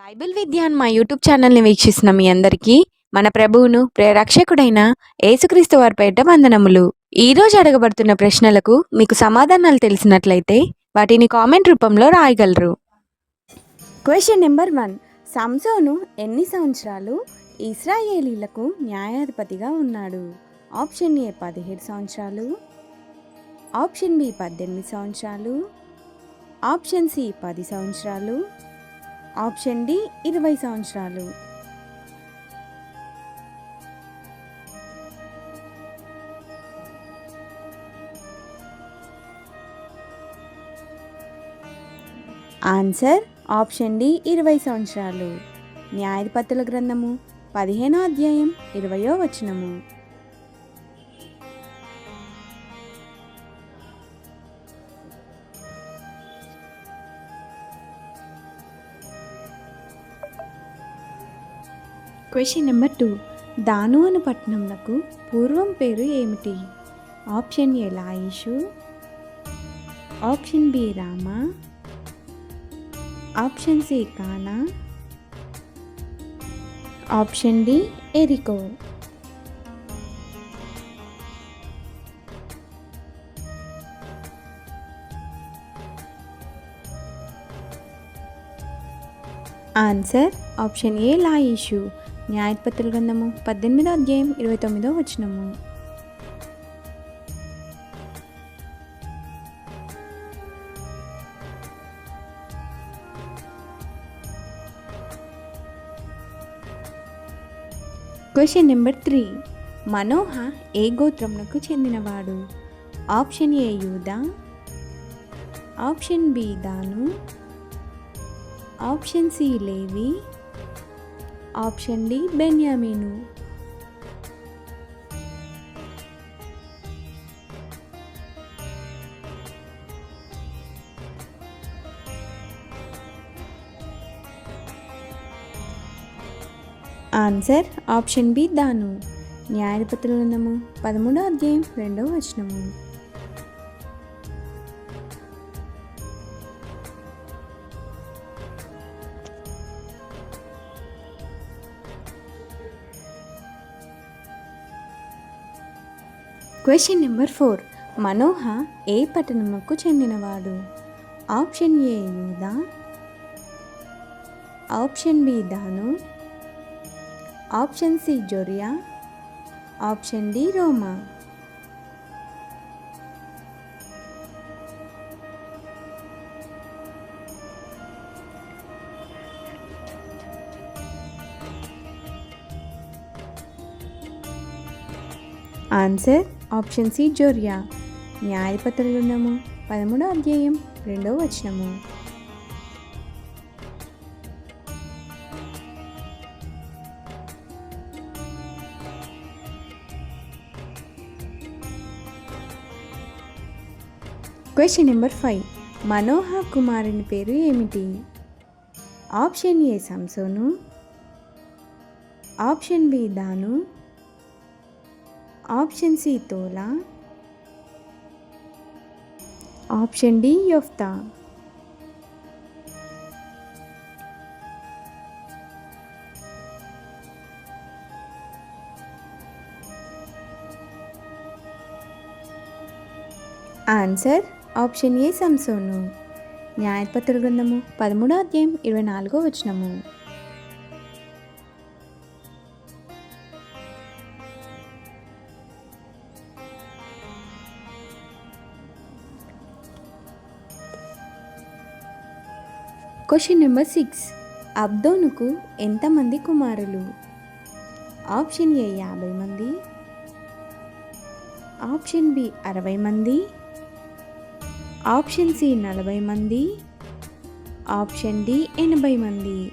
Bible విద్య అని మా YouTube ఛానల్ని వీక్షిస్తున్న మీ అందరికీ మన ప్రభువును ప్రేరక్షకుడైన యేసుక్రీస్తు వారి పేట వందనములు. ఈరోజు అడగబడుతున్న ప్రశ్నలకు మీకు సమాధానాలు తెలిసినట్లయితే వాటిని కామెంట్ రూపంలో రాయగలరు. Question number one. సంసోను ఎన్ని సంవత్సరాలు ఇస్రాయేలీలకు న్యాయాధిపతిగా ఉన్నాడు? ఆప్షన్ ఏ పదిహేడు సంవత్సరాలు. ఆప్షన్ బి పద్దెనిమిది సంవత్సరాలు. ఆప్షన్ సి పది సంవత్సరాలు. ఆప్షన్ డి ఇరవై సంవత్సరాలు. ఆన్సర్ ఆప్షన్ డి ఇరవై సంవత్సరాలు. న్యాయపత్రుల గ్రంథము పదిహేనో అధ్యాయం ఇరవయో వచనము. Question number two. దాను అను పట్టణంలకు పూర్వం పేరు ఏమిటి? Option A లాయిషు. Option B Rama. Option C కానా. ఆప్షన్ డి ఎరికో. Answer option A లాయిషు. న్యాయపత్రుల గ్రంథము పద్దెనిమిదో అధ్యాయం ఇరవై తొమ్మిదో వచనము. Question number three. మనోహ ఏ గోత్రమునకు చెందినవాడు? ఆప్షన్ ఏ యూదా. ఆప్షన్ బి దాను. ఆప్షన్ సి లేవి. ఆప్షన్ డి బెన్యామీను. ఆన్సర్ ఆప్షన్ బి దాను న్యాయపత్రుల పదమూడో అధ్యాయం రెండవ వచనము. క్వశ్చన్ నెంబర్ ఫోర్ మనోహ ఏ పట్టణముకు చెందినవాడు? ఆప్షన్ ఏ యూదా? ఆప్షన్ బి దాను? ఆప్షన్ సి జొరియా? ఆప్షన్ డి రోమా? ఆన్సర్ ఆప్షన్ సి జోర్యా. న్యాయపత్రులు పదమూడో అధ్యాయం రెండవ వచనము. క్వశ్చన్ నెంబర్ ఫైవ్ మనోహ కుమారుని పేరు ఏమిటి? Option A Samson option B Dan option C తోలా? Option D యొఫ్తా. ఆన్సర్ ఆప్షన్ ఏ సంసోను. న్యాయపత్ర గ్రంథము పదమూడో అధ్యాయం ఇరవై నాలుగో వచనము. Question number six. అబ్దోనుకు ఎంతమంది కుమారులు? ఆప్షన్ ఏ యాభై మంది. ఆప్షన్ బి అరవై మంది. ఆప్షన్ సి నలభై మంది. ఆప్షన్ డి ఎనభై మంది.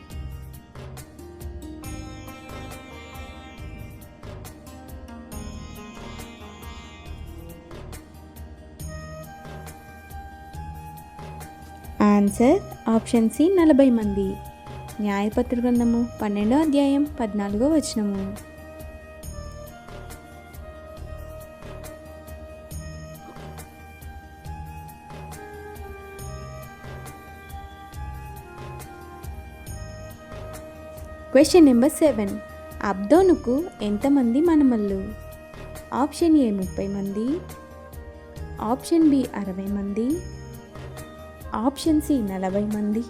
ఆన్సర్ ఆప్షన్ సి నలభై మంది. న్యాయపత్ర గ్రంథము పన్నెండో అధ్యాయం పద్నాలుగో వచనము. క్వశ్చన్ నెంబర్ సెవెన్ అబ్దోనుకు ఎంతమంది మనమల్లు? ఆప్షన్ ఏ ముప్పై మంది. ఆప్షన్ బి అరవై మంది. ఆప్షన్ సి నలభై మంది.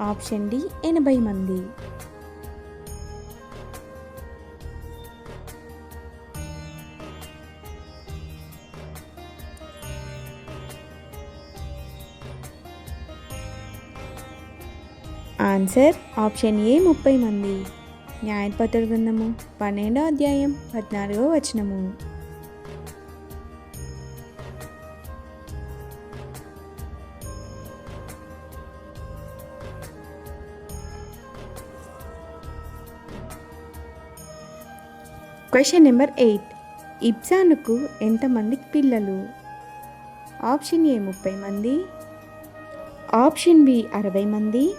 ఆప్షన్ డి ఎనభై మంది. ఆన్సర్ ఆప్షన్ ఏ ముప్పై మంది. న్యాయపత్ర గ్రంథము పన్నెండో అధ్యాయం పద్నాలుగో వచనము. క్వశ్చన్ నెంబర్ ఎయిట్ ఇబ్జానుకు ఎంతమంది పిల్లలు? ఆప్షన్ ఏ ముప్పై మంది. ఆప్షన్ బి అరవై మంది.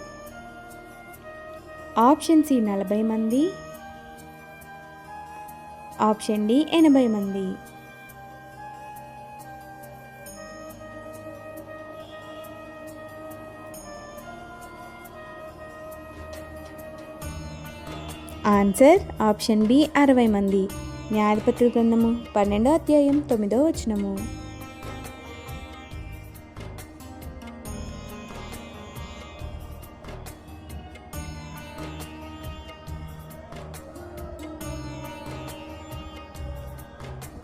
ఆప్షన్ సి నలభై మంది. ఆప్షన్ డి ఎనభై మంది. ఆన్సర్ ఆప్షన్ బి అరవై మంది. న్యాయపత్ర గ్రంథము పన్నెండో అధ్యాయం తొమ్మిదో వచనము.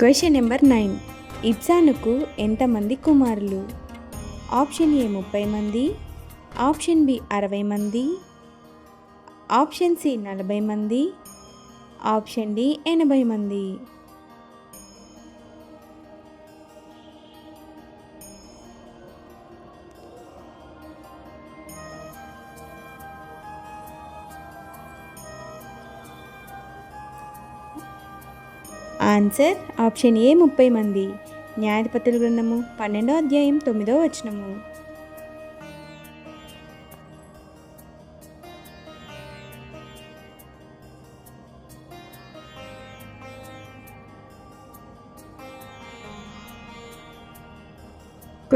క్వశ్చన్ నెంబర్ నైన్ ఇబ్సానుకు ఎంతమంది కుమారులు? ఆప్షన్ ఏ ముప్పై మంది. ఆప్షన్ బి అరవై మంది. ఆప్షన్ సి నలభై మంది ఆప్షన్ డి ఎనభై మంది. ఆన్సర్ ఆప్షన్ ఏ ముప్పై మంది. న్యాయపత్రుల గ్రంథము పన్నెండో అధ్యాయం తొమ్మిదో వచనము.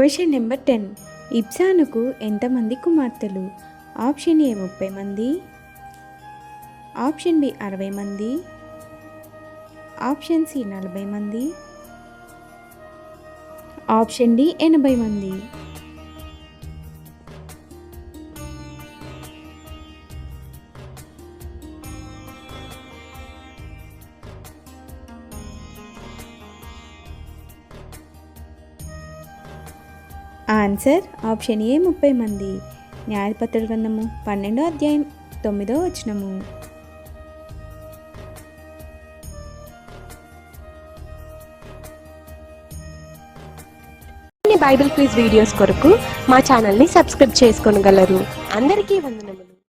క్వశ్చన్ నెంబర్ టెన్ ఇబ్సానుకు ఎంతమంది కుమార్తెలు ఆప్షన్ ఏ ముప్పై మంది. ఆప్షన్ బి అరవై మంది. ఆప్షన్ సి నలభై మంది. ఆప్షన్ డి ఎనభై మంది. ఆన్సర్ ఆప్షన్ ఏ ముప్పై మంది. న్యాయపత్రుల గ్రంథము పన్నెండో అధ్యాయం తొమ్మిదో వచనము. బైబిల్ క్విజ్ వీడియోస్ కొరకు మా ఛానల్ని సబ్స్క్రైబ్ చేసుకోగలరు. అందరికీ వందనములు.